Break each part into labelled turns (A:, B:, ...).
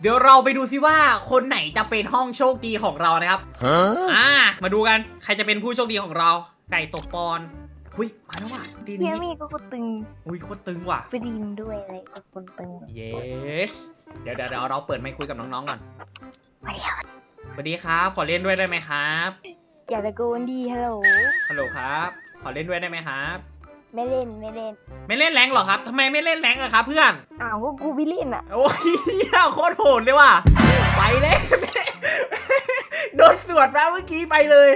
A: เดี๋ยวเราไปดูซิว่าคนไหนจะเป็นห้องโชคดีของเรานะครับอ่ามาดูกันใครจะเป็นผู้โชคดีของเรา ไก่ตกปอนหุยมาแล้วว่ะดี
B: เฮี
A: นี้
B: ยมี่ก็ตึง
A: อุ้ยโคตรตึงว่ะ
B: ไปดินด้วยอะไรกับคนตึง
A: yes เดี๋ยวเดี๋ยวเดี๋ยวเราเปิดไมค์คุยกับน้องๆก่อน
B: ไปแล้ว
A: สวัสดีครับ ขอเล่นด้วยได้ไหมครับ
B: อย่าตะโกนดีฮัลโหล
A: ฮัลโหลครับ ขอเล่นด้วยได้ไหมครับ
B: ไม่เล่นไม่เล่น
A: ไม่เล่นแรงเหรอครับทำไมไม่เล่นแรงอะครับเพื่อน
B: อ้าวก็กูไม่เล่นอะ
A: โอ้ยเหี้ยโคตรโหดเลยว่ะ ไปเลย โดนสวดมาเมื่อกี้ไปเลย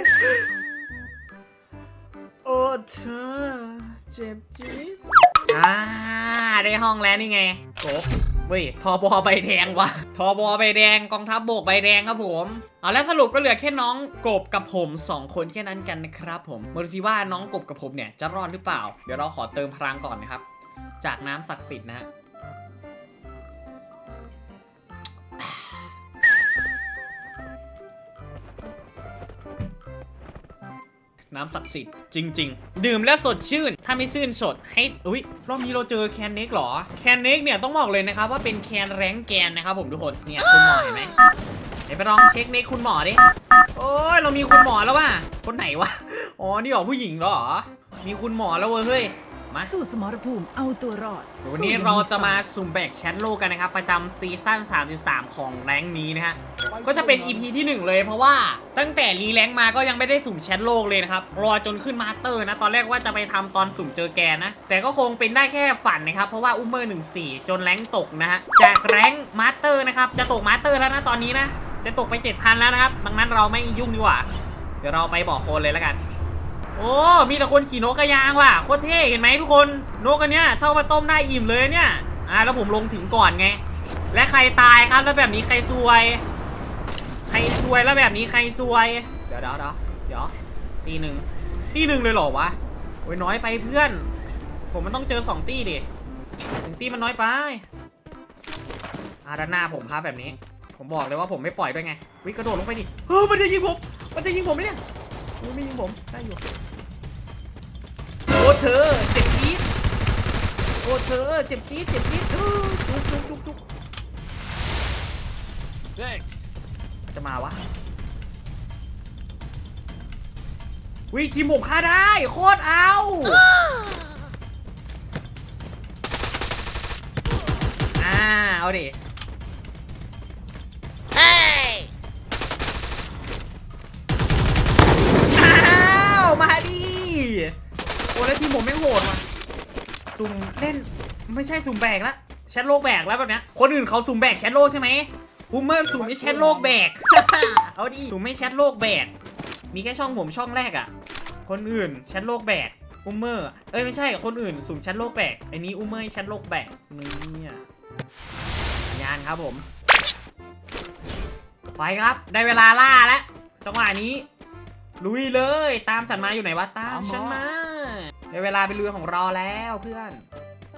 A: โอ้เธอเจ็บจี๊ดอ่าได้ห้องแล้วนี่ไงโกบเว้ยทอบอใบแดงว่ะทอบอใบแดงกองทัพบกใบแดงครับผม เอาแล้วสรุปก็เหลือแค่น้องกบกับผมสองคนแค่นั้นกันนะครับผมมาดูสิว่าน้องกบกับผมเนี่ยจะรอดหรือเปล่า เดี๋ยวเราขอเติมพลังก่อนนะครับ จากน้ำศักดิ์สิทธิ์นะฮะน้ำศักดิ์สิทธิ์จริง ๆ ดื่มแล้วสดชื่น ถ้าไม่ชื่นสดให้อุ้ยรอบนี้เราเจอแคนเน็กเหรอ แคนเน็กเนี่ยต้องบอกเลยนะครับว่าเป็นแคนแรงแกนนะครับผมทุกคนเนี่ยคุณหมอเห็นไหม เดี๋ยวไปลองเช็คเน็กคุณหมอดิ โอ้ยเรามีคุณหมอแล้วว่ะ คนไหนวะ อ๋อ นี่เหรอผู้หญิงเหรอ มีคุณหมอแล้วเว้ยเฮ้ย มา
C: สู้สมรภูมิเอาตัวรอด
A: วันนี้เราจะมาสุ่มแบกแชมป์โลกกันนะครับ ประจำซีซั่น 33 ของแรงค์นี้นะฮะ ก็จะเป็น EP ที่ 1 เลยเพราะว่าตั้งแต่รีแรงค์มาก็ยังไม่ได้สุ่มแชมป์โลกเลยนะครับ รอจนขึ้นมาสเตอร์นะ ตอนแรกว่าจะไปทำตอนสุ่มเจอแกนนะ แต่ก็คงเป็นได้แค่ฝันนะครับ เพราะว่าอุ้มเมอร์14จนแรงค์ตกนะฮะ จากแรงค์มาสเตอร์นะครับ จะตกมาสเตอร์แล้วนะตอนนี้นะ จะตกไป7,000แล้วนะครับ ดังนั้นเราไม่ยุ่งดีกว่า เดี๋ยวเราไปบอกคนเลยแล้วกัน โอ้ มีแต่คนขี่นกกระยางว่ะ โคตรเท่เห็นไหมทุกคน นกอันเนี้ยเท่ามาต้มได้อิ่มเลยเนี่ย อ่าแล้วผมลงถึงก่อนไง และใครตายครับแล้วแบบนี้ใครซวย ใครซวยแล้วแบบนี้ใครซวย เดี๋ยวเดี๋ยวเดี๋ยวเดี๋ยวตีหนึ่งตีหนึ่งเลยเหรอวะ โอ้ยน้อยไปเพื่อน ผมมันต้องเจอสองตีดิหนึ่งตีมันน้อยไปอ่าด้านหน้าผมครับแบบนี้ ผมบอกเลยว่าผมไม่ปล่อยด้วยไงวิกระโดดลงไปดิเฮ้ยมันจะยิงผม มันจะยิงผมไหมเนี่ยอุ๊ยไม่ยิงผมได้อยู่โอ้เธอเจ็บจี๊ดโอ้เธอเจ็บจี๊ดเจ็บจี๊ดเออจุกจุกจุกจุกจะมาวะวิทีมผมฆ่าได้โคตรเอาอ่าเอาดิ แล้วทีมผมไม่งโหดว่ะสุ่มเล่นไม่ใช่สุ่มแบกละแชทโลกแบกแล้วแบบเนี้ยคนอื่นเขาสุ่มแบกแชทโลกใช่ไหมบูมเมอร์สุ่มไม่แชทโลกแบก เอาดิสุ่มไม่แชทโลกแบก มีแค่ช่องผมช่องแรกอะคนอื่นแชทโลกแบกอุมเมอร์ เอ้ยไม่ใช่คนอื่นสุ่มแชทโลกแบกไอ้นี้อุมเมอร์แชทโลกแบกเนี่ยสัญญาณครับผม ไปครับ ได้เวลาล่าแล้วจังหวะนี้ ลุยเลย ตามฉันมาอยู่ไหนวะ ตามฉันมา เวลาไปลุยของเราแล้วเพื่อน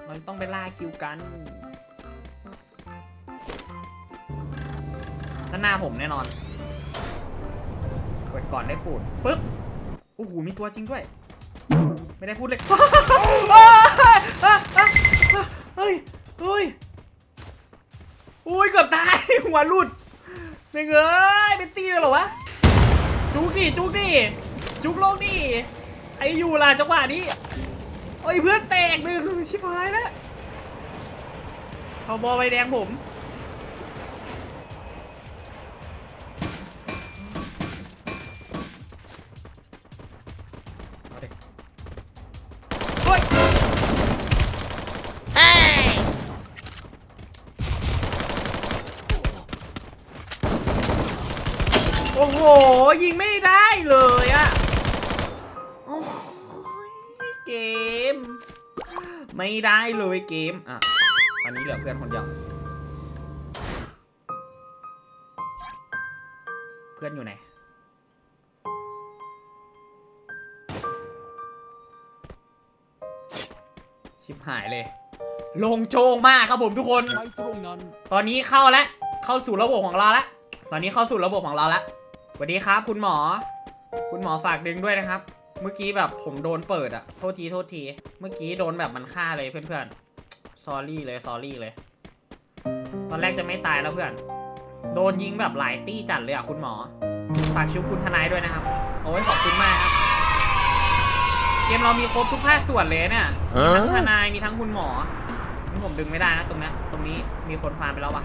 A: เราต้องไปล่าคิวกันด้านหน้าผมแน่นอนเปิดก่อนได้ปูดปึ๊บโอ้โหมีตัวจริงด้วย ไม่ได้พูดเลยเฮ้ยเฮ้ยโอ้ยเกือบตายหัวหลุดไม่เงยเป็นตีเลยเหรอวะ จุกดิจุกดิจุกโลกดิ ไออยู่ล่ะจังหวะนี้โอ้ยเพื่อนแตกหนึ่งชิบหายแล้วเอาบอใบแดงผมเอาดิเฮ้ยโอ้โห ยิงไม่ได้เลย ไม่ได้เลยเกม อะ ตอนนี้เหลือเพื่อนคนเดียว เพื่อนอยู่ไหน ชิบหายเลย ลงโจงมากครับผมทุกคน
D: ไปตรงนั้น
A: ตอนนี้เข้าแล้ว เข้าสู่ระบบของเราแล้ว ตอนนี้เข้าสู่ระบบของเราแล้วสวัสดีครับ คุณหมอ คุณหมอฝากดึงด้วยนะครับ เมื่อกี้แบบผมโดนเปิดอะโทษทีโทษที เมื่อกี้โดนแบบมันฆ่าเลยเพื่อนๆ ซอรี่เลยซอรี่เลย ตอนแรกจะไม่ตายแล้วเพื่อน โดนยิงแบบหลายตี้จัดเลยอะคุณหมอ ฝากชุบคุณทนายด้วยนะครับ โอ้ยขอบคุณมากครับ เกมเรามีครบทุกภาคส่วนเลยเนี่ยมีทั้งทนายมีทั้งคุณหมอนี่ผมดึงไม่ได้นะตรงนี้ตรงนี้มีคนฟาร์มไปแล้ววะ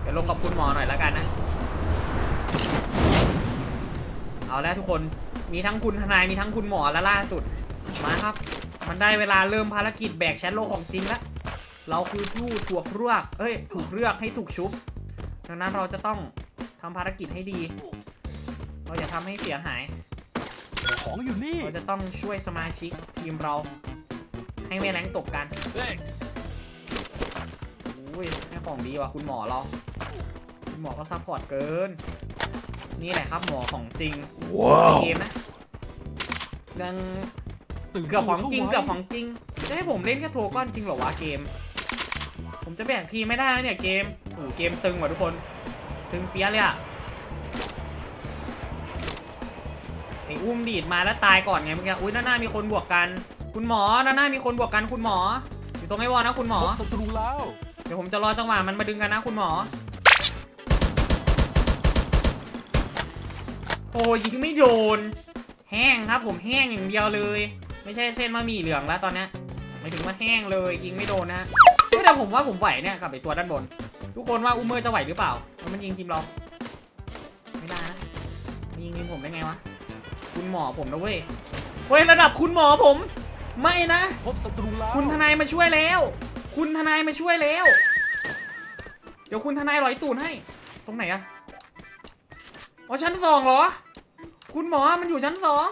A: เดี๋ยวลงกับคุณหมอหน่อยแล้วกันนะ เอาแล้วทุกคน มีทั้งคุณทนายมีทั้งคุณหมอและล่าสุด มาครับ มันได้เวลาเริ่มภารกิจแบกแชทโลกของจริงแล้ว เราคือผู้ถูกเลือกเอ้ย ถูกเลือกให้ถูกชุบ ดังนั้นเราจะต้องทำภารกิจให้ดี เราอย่าทำให้เสียหาย
D: ของอยู่นี่
A: เราจะต้องช่วยสมาชิกทีมเรา ให้ไม่แรงตกกัน
D: thanks
A: อุ้ยให้ของดีว่ะคุณหมอเรา คุณหมอก็ซัพพอร์ตเกิน นี่แหละครับหมอของจริง
D: ว้าว
A: เกมนะยังเกือบของจริงเกือบของจริงจะให้ผมเล่นแค่โทรก้อนจริงเหรอวะเกม ผมจะแบ่งทีมไม่ได้นะเนี่ยเกมโอ้โหเกมตึงว่ะทุกคน ตึงเปี้ยะเลยอะไอ้อุ้มดีดมาแล้วตายก่อนไงเมื่อกี้อุ้ยด้านหน้ามีคนบวกกัน คุณหมอด้านหน้ามีคนบวกกันคุณหมอ อยู่ตรงไอ้วอลนะคุณหมอ
D: พบศัตรูแล้ว
A: เดี๋ยวผมจะรอจังหวะมันมาดึงกันนะคุณหมอ อ้ยิงไม่โดน แห้งครับ ผมแห้งอย่างเดียวเลย ไม่ใช่เส้นมะหมี่เหลืองแล้วตอนเนี้ยหมายถึงว่าแห้งเลย ยิงไม่โดนนะเฮ้ยแต่ผมว่าผมไหวเนี่ยกับไอตัวด้านบน ทุกคนว่าอูเมอร์จะไหวหรือเปล่าแล้วมันยิงทีมเรา ไม่ได้นะมันยิงทีมผมได้ไงวะ คุณหมอผมนะเว้ยเฮ้ยระดับคุณหมอผม ไม่นะ
D: พบศัตรูแล้ว
A: คุณทนายมาช่วยแล้ว คุณทนายมาช่วยแล้ว เดี๋ยวคุณทนายร้อยตูนให้ ตรงไหนอะอ๋อชั้นสองเหรอ คุณหมอมันอยู่ชั้นสอง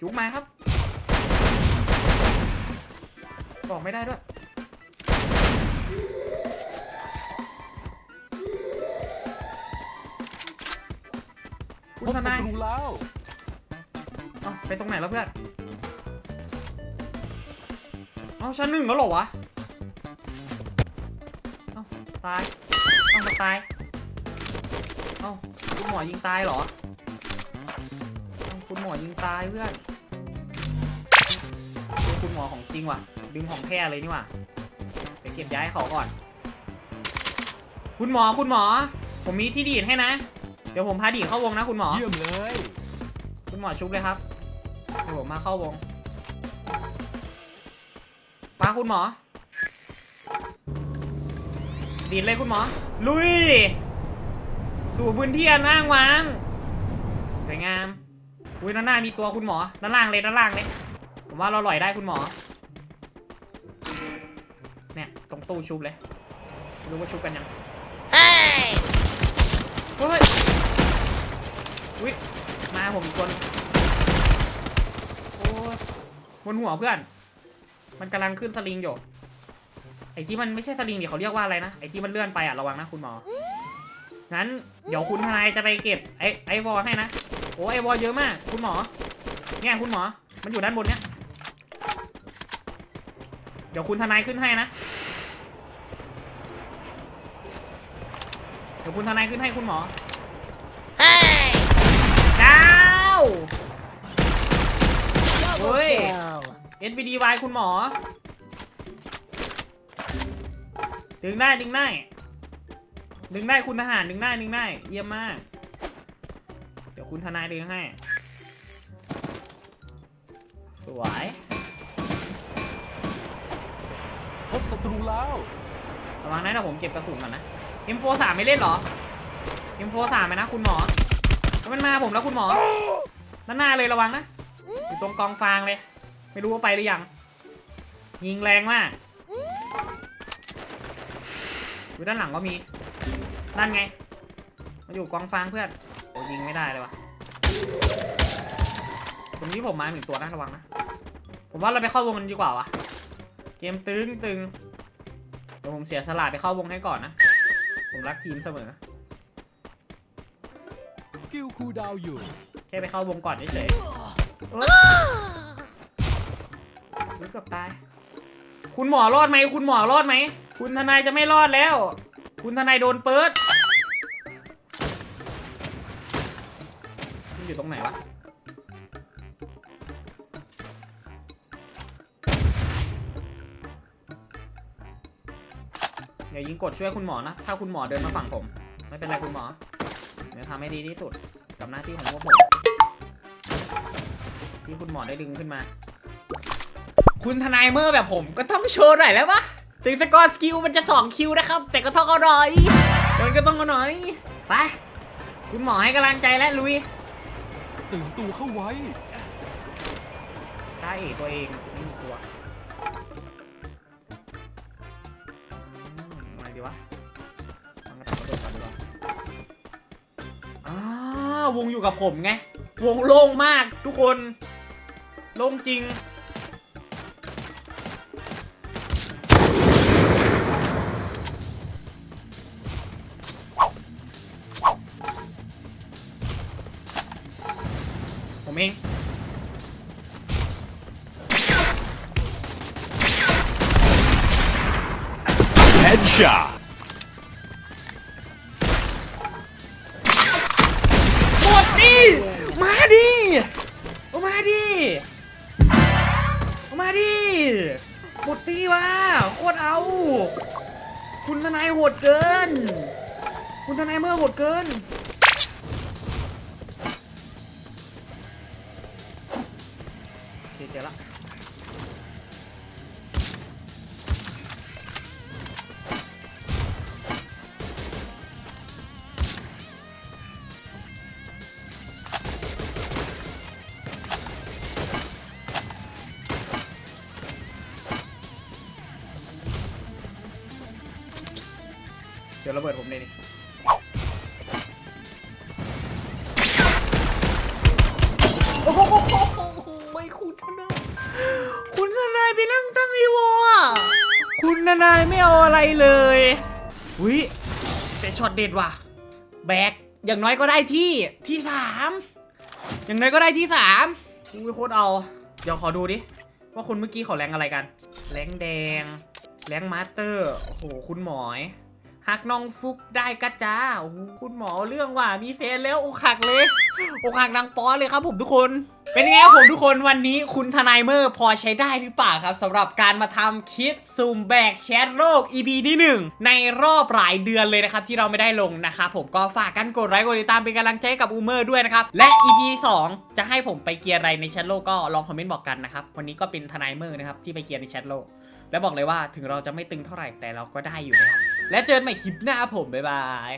A: จุกมาครับบอกไม่ได้ด้วย คุ
D: พ
A: ณ
D: บ
A: ท
D: ศั
A: นาย
D: ตรูแล้ว
A: เอ้าไปตรงไหนแล้วเพื่อนเอ้าชั้นหนึ่งแล้วเหรอวะเอ้าตายเอ้ามาตายเอ้าคุณหมอยิงตายเหรอเอ้าคุณหมอยิงตายเพื่อนเป็นคุณหมอของจริงว่ะ ดึงของแท้เลยนี่ว่ะไปเก็บย้ายเขาก่อน คุณหมอคุณหมอ ผมมีที่ดีดให้นะ เดี๋ยวผมพาดีดเข้าวงนะคุณหมอ
D: เยี่ยมเลย
A: คุณหมอชุบเลยครับ เดี๋ยวผมมาเข้าวงป้าคุณหมอ ดีดเลยคุณหมอ ลุย สู่พื้นที่อันว่างวางสวยงามอุ้ยด้านหน้ามีตัวคุณหมอด้านล่างเลยด้านล่างเลยผมว่าเราหล่อยได้คุณหมอ เนี่ยตรงตู้ชุบเลยไม่รู้ว่าชุบกันยังเฮ้ยอุ้ยมาผมอีกคนโอ้ยบนหัวเพื่อน มันกำลังขึ้นสลิงอยู่ไอ้ที่มันไม่ใช่สลิงเดี๋ยวเขาเรียกว่าอะไรนะไอ้ที่มันเลื่อนไปอะระวังนะคุณหมอ งั้นเดี๋ยวคุณทนายจะไปเก็บไอ้ไอ้วอลให้นะโอ้ไอ้วอลเยอะมาก คุณหมอเนี่ยคุณหมอ มันอยู่ด้านบนเนี่ยเดี๋ยวคุณทนายขึ้นให้นะเดี๋ยวคุณทนายขึ้นให้คุณหมอดาวเฮ้ย NVDY คุณหมอ ดึงได้ดึงได้ ดึงได้คุณทหารดึงได้ดึงได้เยี่ยมมาก เดี๋ยวคุณทนายดึงให้ สวย
D: พบศัตรูแล้ว
A: ระวังนะเดี๋ยวผมเก็บกระสุนก่อนนะ M43 ไม่เล่นเหรอ M43 ไหมนะคุณหมอแล้วมันมาผมแล้วคุณหมอด้านหน้าเลยระวังนะ อยู่ตรงกองฟางเลย ไม่รู้ว่าไปหรือยัง ยิงแรงมากอยู่ด้านหลังก็มี นั่นไงมาอยู่กองฟางเพื่อนโอ้ยิงไม่ได้เลยวะตรงนี้ผมมาหนึ่งตัวนะระวังนะ ผมว่าเราไปเข้าวงกันดีกว่าวะเกมตึงตึงเดี๋ยวผมเสียสละไปเข้าวงให้ก่อนนะ ผมรักทีมเสมอ
D: สกิลคูลดาวน์อยู่
A: แค่ไปเข้าวงก่อนเฉยๆเอ้ยอุ๊ยเกือบตาย คุณหมอรอดไหม คุณหมอรอดไหม คุณทนายจะไม่รอดแล้ว คุณทนายโดนเปิดมันอยู่ตรงไหนวะเดี๋ยวยิงกดช่วยคุณหมอนะ ถ้าคุณหมอเดินมาฝั่งผม ไม่เป็นไรคุณหมอ เดี๋ยวทำให้ดีที่สุดกับหน้าที่ของพวกผมที่คุณหมอได้ดึงขึ้นมา คุณทนายเมอร์แบบผมก็ต้องโชว์หน่อยแล้วปะ ถึงสกอร์สกิลมันจะ2คิวนะครับ แต่ก็ต้องเอาหน่อยเดี๋ยวมันก็ต้องเอาหน่อยไปคุณหมอให้กำลังใจและลุย
D: ตื่นตัวเข้าไว้
A: ได้ตัวเองไม่มีตัวอืมอะไรดีวะทำกระต่ายกระโดดก่อนดีกว่าอ้าวงอยู่กับผมไง วงโล่งมากทุกคน โล่งจริงผมเอง
D: Headshot
A: หมดดิมาดิเอามาดิเอามาดิหมดตีว่ะโคตรเอา คุณทนายโหดเกิน คุณทนายเมื่อโหดเกินโอเคเจอละ ระเบิดผมเลยดิโอ้โหไม่คุณทนายคุณทนายไปนั่งตั้งไอีโวอะคุณทนายไม่เอาอะไรเลยวิแต่ช็อตเด็ดว่ะ แบกอย่างน้อยก็ได้ที่ที่สามอย่างน้อยก็ได้ที่สามอุ้ยโคตรเอา เดี๋ยวขอดูดิ ว่าคนเมื่อกี้เขาแรงอะไรกัน แรงแดง แรงมาสเตอร์ โอ้โห คุณหมอย หักน้องฟุกได้กะจ้าโอ้โหคุณหมอเรื่องว่ามีแฟนแล้วอกหักเลยอกหักนางป้อเลยครับผมทุกคน เป็นไงครับผมทุกคนวันนี้คุณทนายเมอร์พอใช้ได้หรือเปล่าครับสำหรับการมาทำคลิปซูมแบกแชทโลก EP ที่ 1 ในรอบหลายเดือนเลยนะครับที่เราไม่ได้ลงนะครับผมก็ฝากกันกดไลค์กดติดตามเป็นกำลังใจกับอูเมอร์ด้วยนะครับและ EP 2 จะให้ผมไปเกียร์อะไรในแชทโลกก็ลองคอมเมนต์บอกกันนะครับวันนี้ก็เป็นทนายเมอร์นะครับที่ไปเกียร์ในแชทโลก และบอกเลยว่าถึงเราจะไม่ตึงเท่าไหร่แต่เราก็ได้อยู่นะครับและเจอกันใหม่คลิปหน้าผมบ๊ายบาย